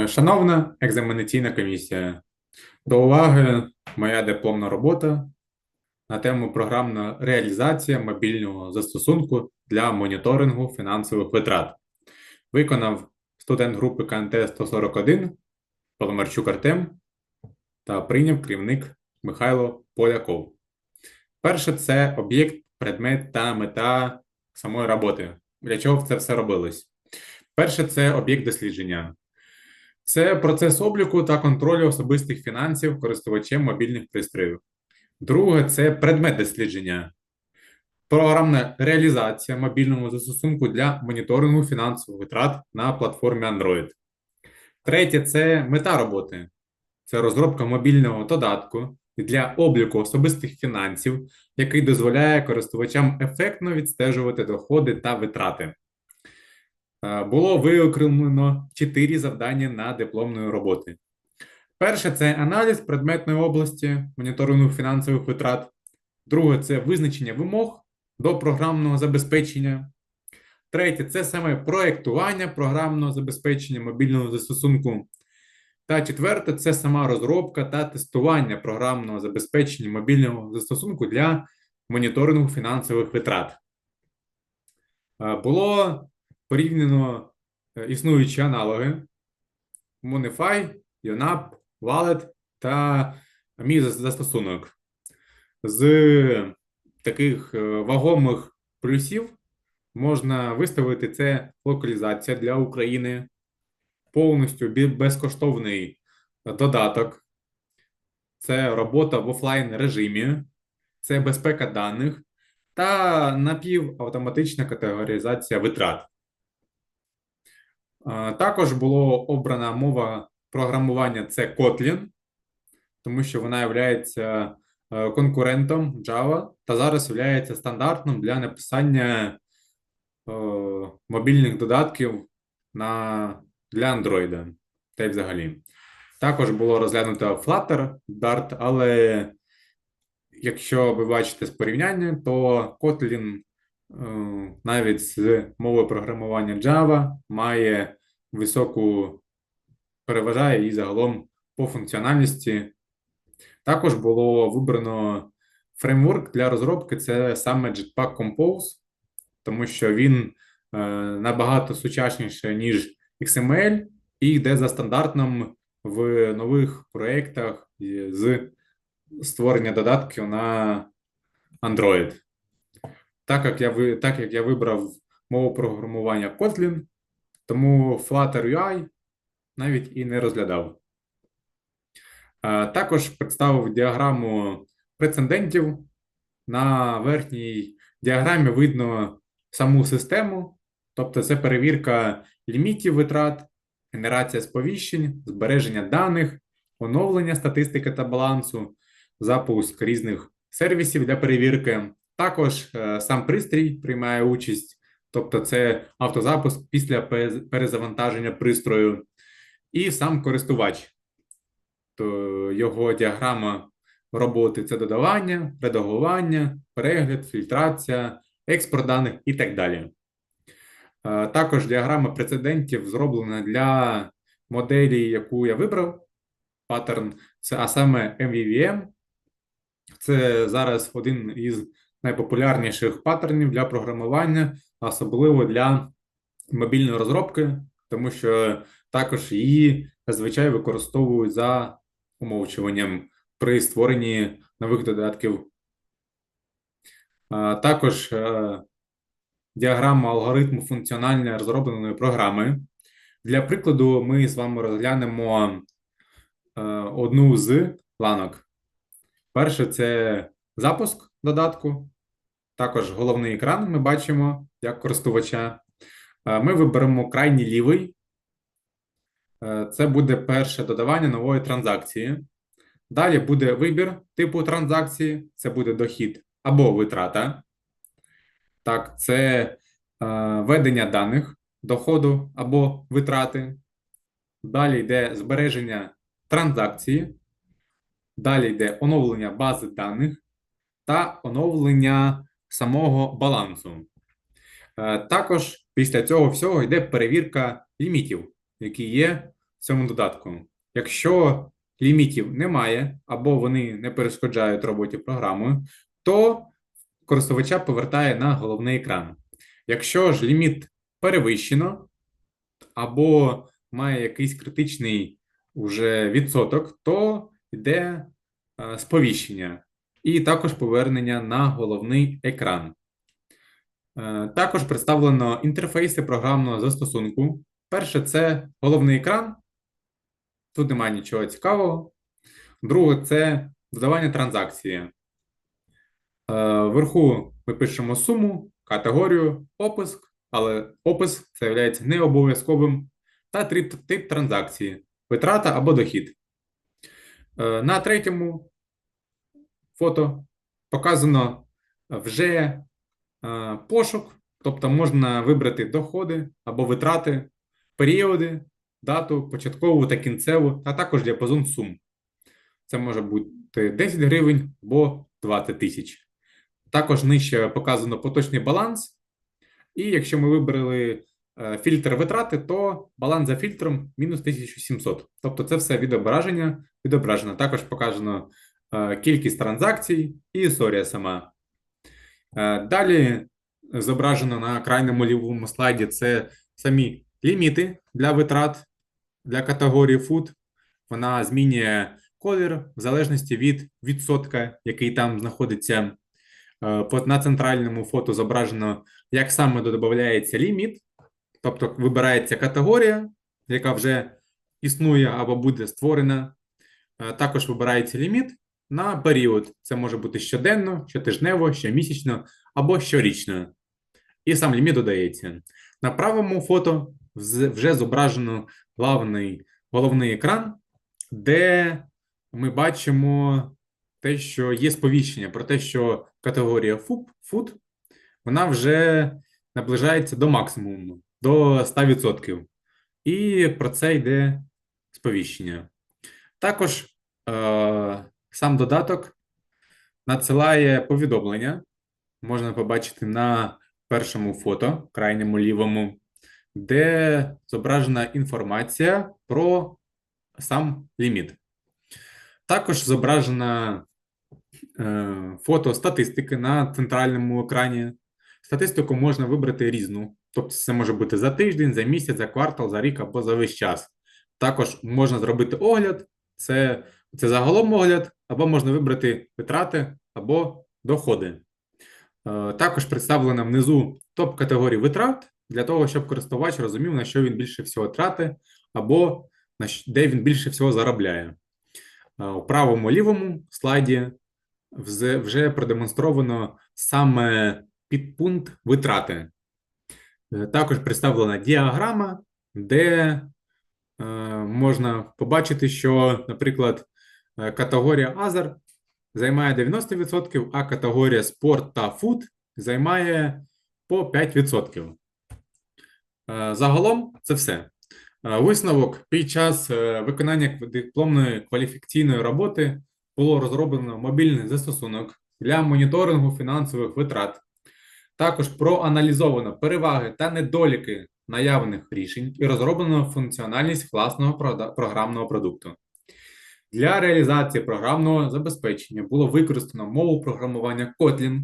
Е, Шановна екзаменаційна комісія, до уваги моя дипломна робота на тему програмна реалізація мобільного застосунку для моніторингу фінансових витрат. Виконав студент групи КНТ 141 Поломарчук Артем та прийняв керівник Михайло Поляков. Перше це об'єкт, предмет та мета самої роботи. Для чого це все робилось? Перше це об'єкт дослідження. Це процес обліку та контролю особистих фінансів користувачем мобільних пристроїв. Друге це предмет дослідження. Програмна реалізація мобільного застосунку для моніторингу фінансових витрат на платформі Android. Третє це мета роботи. Це розробка мобільного додатку для обліку особистих фінансів, який дозволяє користувачам ефектно відстежувати доходи та витрати. Е, Було виокремлено чотири завдання на дипломної роботи. Перше це аналіз предметної області моніторингу фінансових витрат. Друге це визначення вимог до програмного забезпечення. Третє це саме проєктування програмного забезпечення мобільного застосунку. Та четверте це сама розробка та тестування програмного забезпечення мобільного застосунку для моніторингу фінансових витрат. Е, Було порівняно е, існуючі аналоги Monify, YONAP, Wallet та мій застосунок. З таких е, вагомих плюсів можна виставити це локалізація для України, повністю безкоштовний додаток, це робота в офлайн режимі, це безпека даних та напівавтоматична категоризація витрат. Е, Також було обрана мова програмування це Kotlin, тому що вона є конкурентом Java та зараз є стандартним для написання е, мобільних додатків на, для Android та й взагалі. Також було розглянуто Flutter, Dart, але якщо ви бачите з порівняння, то Kotlin е, навіть з мовою програмування Java має високу переважає її загалом по функціональності. Також було вибрано фреймворк для розробки це саме Jetpack Compose, тому що він е, набагато сучасніше, ніж XML, і йде за стандартом в нових проєктах з створення додатків на Android. Так як я, так як я вибрав мову програмування Kotlin, тому Flutter UI навіть і не розглядав. Також представив діаграму прецедентів. На верхній діаграмі видно саму систему, тобто це перевірка лімітів витрат, генерація сповіщень, збереження даних, оновлення статистики та балансу, запуск різних сервісів для перевірки. Також е, сам пристрій приймає участь, тобто це автозапуск після перезавантаження пристрою, і сам користувач. То його діаграма роботи це додавання, редагування, перегляд, фільтрація, експорт даних і так далі. Е, Також діаграма прецедентів зроблена для моделі, яку я вибрав. Паттерн, це, а саме MVVM. Це зараз один із найпопулярніших паттернів для програмування, особливо для мобільної розробки, тому що також її зазвичай використовують за умовчуванням при створенні нових додатків. Також е, діаграма алгоритму функціональної розробленої програми. Для прикладу, ми з вами розглянемо е, одну з ланок. Перше це запуск додатку. Також головний екран ми бачимо як користувача. Е, Ми виберемо крайній лівий. Е, Це буде перше додавання нової транзакції. Далі буде вибір типу транзакції, це буде дохід або витрата. Так, це е, ведення даних доходу або витрати. Далі йде збереження транзакції. Далі йде оновлення бази даних та оновлення самого балансу. Е, Також після цього всього йде перевірка лімітів, які є в цьому додатку. Якщо лімітів немає або вони не перешкоджають роботі програмою, то користувача повертає на головний екран. Якщо ж ліміт перевищено або має якийсь критичний уже відсоток, то йде е, сповіщення і також повернення на головний екран. Е, Також представлено інтерфейси програмного застосунку. Перше це головний екран. Тут немає нічого цікавого. Друге це додавання транзакції. Е, Вверху ми пишемо суму, категорію, опис, але опис це є не обов'язковим та тип транзакції, витрата або дохід. Е, На третьому фото показано вже е, пошук, тобто можна вибрати доходи або витрати, періоди, дату, початкову та кінцеву, а також діапазон сум. Це може бути 10 гривень або 20 тисяч. Також нижче показано поточний баланс. І якщо ми вибрали е, фільтр витрати, то баланс за фільтром мінус 1700. Тобто це все відображення відображено. Також показано е, кількість транзакцій і історія сама. Е, Далі зображено на крайньому лівому слайді це самі ліміти для витрат для категорії food. Вона змінює колір в залежності від відсотка, який там знаходиться. Е, На центральному фото зображено, як саме додається ліміт, тобто вибирається категорія, яка вже існує або буде створена. Е, Також вибирається ліміт на період. Це може бути щоденно, щотижнево, щомісячно або щорічно. І сам ліміт додається. На правому фото вже зображено главний, головний екран, де ми бачимо те, що є сповіщення про те, що категорія food вона вже наближається до максимуму, до 100%. І про це йде сповіщення. Також е, сам додаток надсилає повідомлення. Можна побачити на першому фото, крайньому лівому, де зображена інформація про сам ліміт. Також зображена е, фото статистики на центральному екрані. Статистику можна вибрати різну. Тобто, це може бути за тиждень, за місяць, за квартал, за рік або за весь час. Також можна зробити огляд, це, це загалом огляд, або можна вибрати витрати або доходи. Е, Також представлено внизу топ категорій витрат для того, щоб користувач розумів, на що він більше всього тратить, або де він більше всього заробляє. Е, У правому лівому слайді вже продемонстровано саме підпункт витрати. Е, Також представлена діаграма, де можна побачити, що, наприклад, категорія Азер займає 90%, а категорія спорт та фуд займає по 5%. Е, Загалом це все. Е, Висновок під час е, виконання дипломної кваліфікаційної роботи було розроблено мобільний застосунок для моніторингу фінансових витрат. Також проаналізовано переваги та недоліки наявних рішень і розроблено функціональність власного програмного продукту. Для реалізації програмного забезпечення було використано мову програмування Kotlin,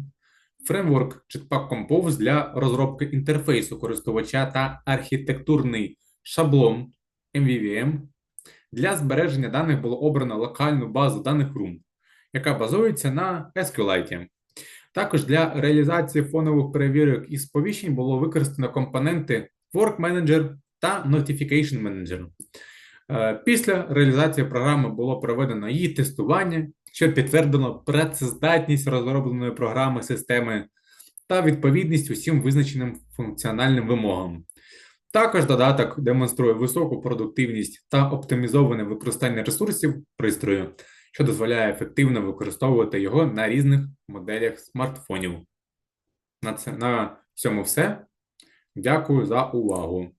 фреймворк Jetpack Compose для розробки інтерфейсу користувача та архітектурний шаблон MVVM. Для збереження даних було обрано локальну базу даних Room, яка базується на SQLite. Також для реалізації фонових перевірок і сповіщень було використано компоненти Work Manager та Notification Manager. Е, Після реалізації програми було проведено її тестування, що підтвердило працездатність розробленої програми системи та відповідність усім визначеним функціональним вимогам. Також додаток демонструє високу продуктивність та оптимізоване використання ресурсів пристрою, що дозволяє ефективно використовувати його на різних моделях смартфонів. На, це, на цьому все. Дякую за увагу.